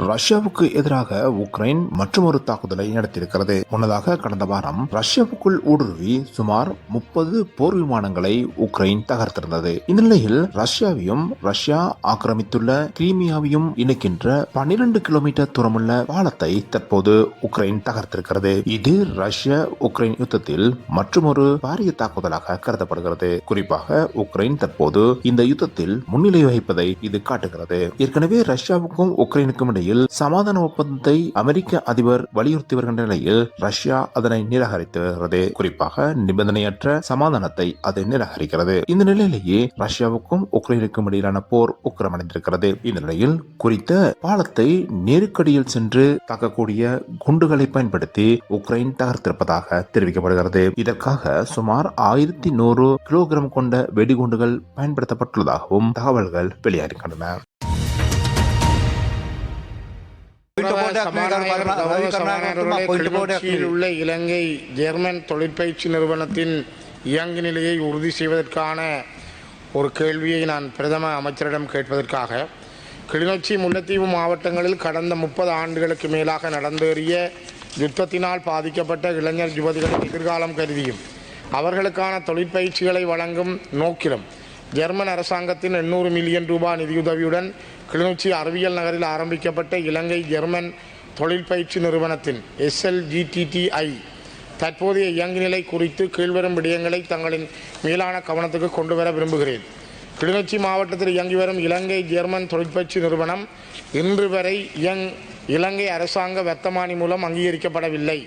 ரஷ்யாவுக்கு எதிராக உக்ரைன் மற்றொரு தாக்குதலை நடத்தியிருக்கிறது. முன்னதாக கடந்த வாரம் ரஷ்யாவுக்குள் ஊடுருவி சுமார் முப்பது போர் விமானங்களை உக்ரைன் தகர்த்திருந்தது. இந்த நிலையில் ரஷ்யாவையும் ரஷ்யா ஆக்கிரமித்துள்ள கிரீமியாவையும் இணைக்கின்ற பன்னிரண்டு கிலோமீட்டர் தூரமுள்ள பாலத்தை தற்போது உக்ரைன் தகர்த்திருக்கிறது. இது ரஷ்ய உக்ரைன் யுத்தத்தில் மற்றொரு பாரிய தாக்குதலாக கருதப்படுகிறது. குறிப்பாக உக்ரைன் தற்போது இந்த யுத்தத்தில் முன்னிலை வகிப்பதை இது காட்டுகிறது. ஏற்கனவே ரஷ்யாவுக்கும் உக்ரைனுக்கும் இடையில் சமாதான ஒப்பந்தத்தை அமெரிக்க அதிபர் வலியுறுத்தி வருகின்ற நிலையில் ரஷ்யா அதனை நிராகரித்து வருகிறது குறிப்பாக நிபந்தனையற்ற சமாதானத்தை அது நிராகரிக்கிறது. இந்த நிலையிலேயே ரஷ்யாவுக்கும் உக்ரைனுக்கும் இடையிலான போர் உக்கிரமடைந்திருக்கிறது. இந்த நிலையில் குறித்த பாலத்தை நெருக்கடியில் சென்று தாக்கக்கூடிய குண்டுகளை பயன்படுத்தி உக்ரைன் தகர்த்திருப்பதாக தெரிவிக்கப்படுகிறது. இதற்காக சுமார் ஆயிரத்தி நூறு கிலோகிராம் கொண்ட வெடிகுண்டுகள் பயன்படுத்தப்பட்டுள்ளதாகவும் தகவல்கள் வெளியாகின்றன. உள்ள இலங்கை ஜெர்மன் தொழிற்பயிற்சி நிறுவனத்தின் இயங்கு நிலையை உறுதி செய்வதற்கான ஒரு கேள்வியை நான் பிரதம அமைச்சரிடம் கேட்பதற்காக கிளிநொச்சி முல்லைத்தீவு மாவட்டங்களில் கடந்த முப்பது ஆண்டுகளுக்கு மேலாக நடந்தேறிய யுத்தத்தினால் பாதிக்கப்பட்ட இளைஞர் யுவதிகளின் எதிர்காலம் கருதியும். அவர்களுக்கான தொழிற்பயிற்சிகளை வழங்கும் நோக்கிலும் ஜெர்மன் அரசாங்கத்தின் எண்ணூறு மில்லியன் ரூபாய் நிதியுதவியுடன் கிளிநொச்சி அறிவியல் நகரில் ஆரம்பிக்கப்பட்ட இலங்கை ஜெர்மன் தொழிற்பயிற்சி நிறுவனத்தின் எஸ்எல்ஜிடிடிஐ தற்போதைய இயங்குநிலை குறித்து கீழ்வரும் விடயங்களை தங்களின் மேலான கவனத்துக்கு கொண்டு வர விரும்புகிறேன். கிளிநொச்சி மாவட்டத்தில் இயங்கி வரும் இலங்கை ஜெர்மன் தொழிற்பயிற்சி நிறுவனம் இன்று வரை இயங் இலங்கை அரசாங்க வர்த்தமானி மூலம் அங்கீகரிக்கப்படவில்லை.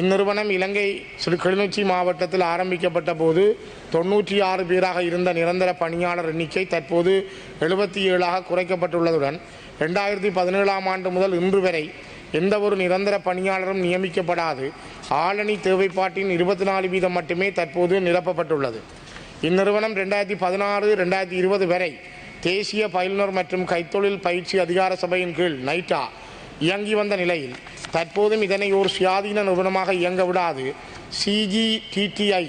இந்நிறுவனம் இலங்கை கிளிநொச்சி மாவட்டத்தில் ஆரம்பிக்கப்பட்ட போது தொண்ணூற்றி ஆறு பேராக இருந்த நிரந்தர பணியாளர் எண்ணிக்கை தற்போது எழுபத்தி ஏழாக குறைக்கப்பட்டுள்ளதுடன் ரெண்டாயிரத்தி பதினேழாம் ஆண்டு முதல் இன்று வரை எந்த ஒரு நிரந்தர பணியாளரும் நியமிக்கப்படாது. ஆளணி தேவைப்பாட்டின் இருபத்தி நாலு வீதம் மட்டுமே தற்போது நிரப்பப்பட்டுள்ளது. இந்நிறுவனம் ரெண்டாயிரத்தி பதினாறு ரெண்டாயிரத்தி இருபது வரை தேசிய பயிலுனர் மற்றும் கைத்தொழில் பயிற்சி அதிகார சபையின் கீழ் நைட்டா இயங்கி வந்த நிலையில் தற்போதும் இதனை ஒரு சுயாதீன நிறுவனமாக இயங்க விடாது. சிஜிடிடிஐ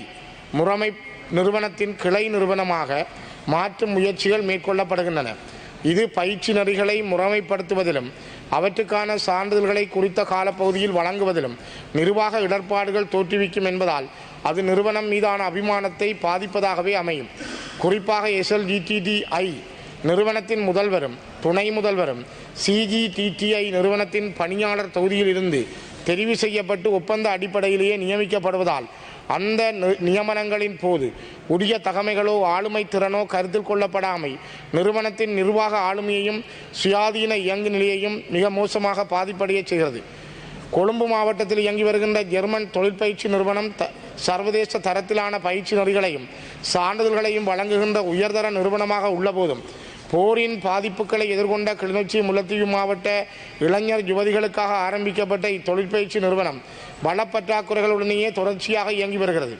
முறைமை நிறுவனத்தின் கிளை நிறுவனமாக மாற்றும் முயற்சிகள் மேற்கொள்ளப்படுகின்றன. இது பயிற்சி நெறிகளை முறைமைப்படுத்துவதிலும் அவற்றுக்கான சான்றிதழ்களை குறித்த காலப்பகுதியில் வழங்குவதிலும் நிர்வாக இடர்பாடுகள் தோற்றுவிக்கும் என்பதால் அது நிறுவனம் மீதான அபிமானத்தை பாதிப்பதாகவே அமையும். குறிப்பாக எஸ்எல்ஜிடிடிஐ நிறுவனத்தின் முதல்வரும் துணை முதல்வரும் சிஜிடிடிஐ நிறுவனத்தின் பணியாளர் தொகுதியில் இருந்து தெரிவு செய்யப்பட்டு ஒப்பந்த அடிப்படையிலேயே நியமிக்கப்படுவதால் அந்த நியமனங்களின் போது உரிய தகமைகளோ ஆளுமை திறனோ கருத்தில் கொள்ளப்படாமை நிறுவனத்தின் நிர்வாக ஆளுமையையும் சுயாதீன இயங்கு நிலையையும் மிக மோசமாக பாதிப்படைய செய்கிறது. கொழும்பு மாவட்டத்தில் இயங்கி வருகின்ற ஜெர்மன் தொழிற்பயிற்சி நிறுவனம் த சர்வதேச தரத்திலான பயிற்சி நெறிகளையும் சான்றிதழ்களையும் வழங்குகின்ற உயர்தர நிறுவனமாக உள்ளபோதும் போரின் பாதிப்புகளை எதிர்கொண்ட கிளிநொச்சி முல்லத்தீவு மாவட்ட இளைஞர் யுவதிகளுக்காக ஆரம்பிக்கப்பட்ட இத்தொழிற்பயிற்சி நிறுவனம் வளப்பற்றாக்குறைகளுடனேயே தொடர்ச்சியாக இயங்கி வருகிறது.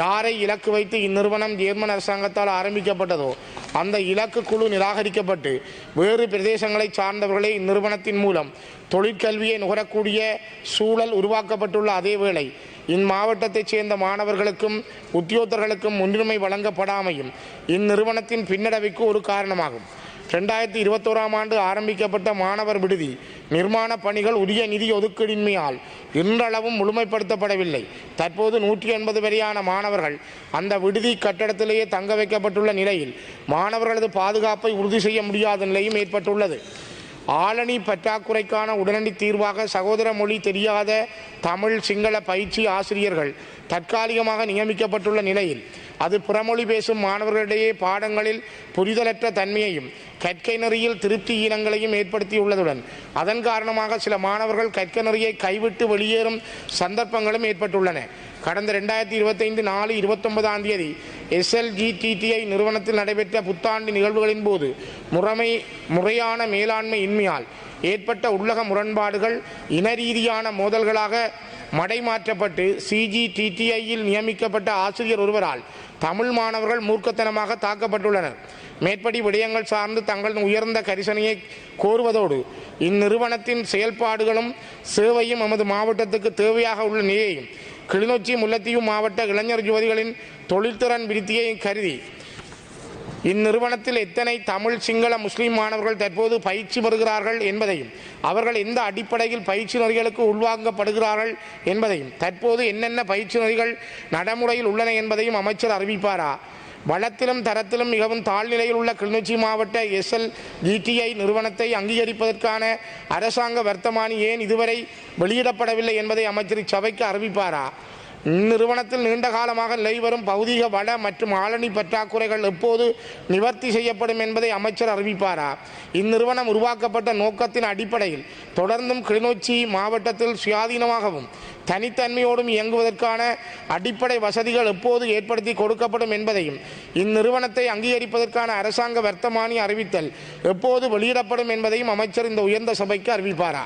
யாரை இலக்கு வைத்து இந்நிறுவனம் ஜெர்மன் அரசாங்கத்தால் ஆரம்பிக்கப்பட்டதோ அந்த இலக்கு குழு நிராகரிக்கப்பட்டு வேறு பிரதேசங்களை சார்ந்தவர்களே இந்நிறுவனத்தின் மூலம் தொழிற்கல்வியை நுகரக்கூடிய சூழல் உருவாக்கப்பட்டுள்ள அதேவேளை இம்மாவட்டத்தைச் சேர்ந்த மாணவர்களுக்கும் உத்தியோகர்களுக்கும் முன்னுரிமை வழங்கப்படாமையும் இந்நிறுவனத்தின் பின்னடைவுக்கு ஒரு காரணமாகும். ரெண்டாயிரத்தி இருபத்தோராம் ஆண்டு ஆரம்பிக்கப்பட்ட மாணவர் விடுதி நிர்மாண பணிகள் உரிய நிதி ஒதுக்கீடின்மையால் இன்றளவும் முழுமைப்படுத்தப்படவில்லை. தற்போது நூற்றி எண்பது வரையான மாணவர்கள் அந்த விடுதி கட்டடத்திலேயே தங்க வைக்கப்பட்டுள்ள நிலையில் மாணவர்களது பாதுகாப்பை உறுதி செய்ய முடியாத நிலையும் ஏற்பட்டுள்ளது. ஆளணி பற்றாக்குறைக்கான உடனடி தீர்வாக சகோதர மொழி தெரியாத தமிழ் சிங்கள பயிற்சி ஆசிரியர்கள் தற்காலிகமாக நியமிக்கப்பட்டுள்ள நிலையில் அது புறமொழி பேசும் மாணவர்களிடையே பாடங்களில் புரிதலற்ற தன்மையையும் கற்கை நெறியில் திருப்தி ஈனங்களையும் ஏற்படுத்தியுள்ளதுடன் அதன் காரணமாக சில மாணவர்கள் கற்கை நெறியை கைவிட்டு வெளியேறும் சந்தர்ப்பங்களும் ஏற்பட்டுள்ளன. கடந்த ரெண்டாயிரத்தி இருபத்தைந்து நாலு இருபத்தொன்பதாம் தேதி எஸ்எல்ஜிடிடிஐ நிறுவனத்தில் நடைபெற்ற புத்தாண்டு நிகழ்வுகளின் போது முறைமை முறையான மேலாண்மை இன்மையால் ஏற்பட்ட உள்ளக முரண்பாடுகள் இனரீதியான மோதல்களாக மடைமாற்றப்பட்டு சிஜிடிடிஐயில் நியமிக்கப்பட்ட ஆசிரியர் ஒருவரால் தமிழ் மாணவர்கள் மூர்க்கத்தனமாக தாக்கப்பட்டுள்ளனர். மேற்படி விடயங்கள் சார்ந்து தங்கள் உயர்ந்த கரிசனையை கோருவதோடு இந்நிறுவனத்தின் செயல்பாடுகளும் சேவையும் எமது மாவட்டத்துக்கு தேவையாக உள்ள நிலையையும் கிளிநொச்சி முல்லைத்தீவு மாவட்ட இளைஞர் யுவதிகளின் தொழில்திறன் விருத்தியை கருதி இந்நிறுவனத்தில் எத்தனை தமிழ் சிங்கள முஸ்லீம் மாணவர்கள் தற்போது பயிற்சி பெறுகிறார்கள் என்பதையும் அவர்கள் எந்த அடிப்படையில் பயிற்சி நெறிகளுக்கு உள்வாங்கப்படுகிறார்கள் என்பதையும் தற்போது என்னென்ன பயிற்சி நெறிகள் நடைமுறையில் உள்ளன என்பதையும் அமைச்சர் அறிவிப்பாரா? வளத்திலும் தரத்திலும் மிகவும் தாழ்நிலையில் உள்ள கிளிநொச்சி மாவட்ட எஸ்எல் ஜிடிஐ நிறுவனத்தை அங்கீகரிப்பதற்கான அரசாங்க வர்த்தமானி ஏன் இதுவரை வெளியிடப்படவில்லை என்பதை அமைச்சர் சபைக்கு அறிவிப்பாரா? இந்நிறுவனத்தில் நீண்ட காலமாக நிலை வரும் பௌதீக வள மற்றும் ஆளணி பற்றாக்குறைகள் எப்போது நிவர்த்தி செய்யப்படும் என்பதை அமைச்சர் அறிவிப்பாரா? இந்நிறுவனம் உருவாக்கப்பட்ட நோக்கத்தின் அடிப்படையில் தொடர்ந்தும் கிளிநொச்சி மாவட்டத்தில் சுயாதீனமாகவும் தனித்தன்மையோடும் இயங்குவதற்கான அடிப்படை வசதிகள் எப்போது ஏற்படுத்தி கொடுக்கப்படும் என்பதையும் இந்நிறுவனத்தை அங்கீகரிப்பதற்கான அரசாங்க வர்த்தமானி அறிவித்தல் எப்போது வெளியிடப்படும் என்பதையும் அமைச்சர் இந்த உயர்ந்த சபைக்கு அறிவிப்பாரா?